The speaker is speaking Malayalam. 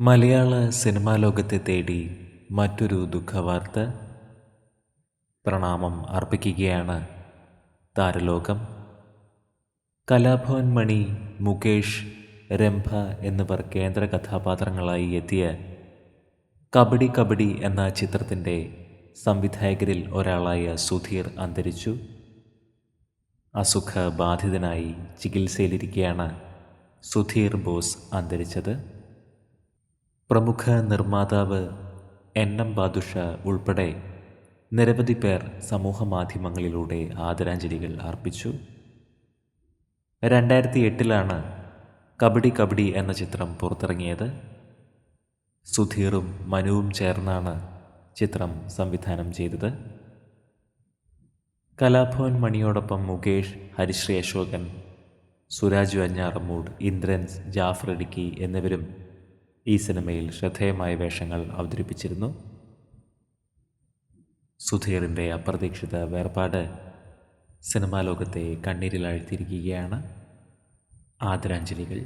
മലയാള സിനിമാ ലോകത്തെ തേടി മറ്റൊരു ദുഃഖവാർത്ത പ്രണാമം അർപ്പിക്കുകയാണ് താരലോകം. കലാഭവൻ മണി മുകേഷ് രംഭ എന്നിവർ കേന്ദ്ര കഥാപാത്രങ്ങളായി എത്തിയ കബഡി കബഡി എന്ന ചിത്രത്തിന്റെ സംവിധായകരിൽ ഒരാളായ സുധീർ അന്തരിച്ചു. അസുഖബാധിതനായി ചികിത്സയിലിരിക്കെയാണ് സുധീർ ബോസ് അന്തരിച്ചത്. പ്രമുഖ നിർമ്മാതാവ് എൻ എം ബാദുഷ ഉൾപ്പെടെ നിരവധി പേർ സമൂഹ മാധ്യമങ്ങളിലൂടെ ആദരാഞ്ജലികൾ അർപ്പിച്ചു. രണ്ടായിരത്തി എട്ടിലാണ് കബഡി കബഡി എന്ന ചിത്രം പുറത്തിറങ്ങിയത്. സുധീറും മനുവും ചേർന്നാണ് ചിത്രം സംവിധാനം ചെയ്തത്. കലാഭവൻ മണിയോടൊപ്പം മുകേഷ് ഹരിശ്രീ അശോകൻ സുരാജ് വഞ്ഞാറമ്മൂട് ഇന്ദ്രൻസ് ജാഫർ ഇടുക്കി എന്നിവരും ഈ സിനിമയിൽ ശ്രദ്ധേയമായ വേഷങ്ങൾ അവതരിപ്പിച്ചിരുന്നു. സുധീറിന്റെ അപ്രതീക്ഷിത വേർപാട് സിനിമാ ലോകത്തെ കണ്ണീരിലാഴ്ത്തിയിരിക്കുകയാണ് ആദരാഞ്ജലികൾ.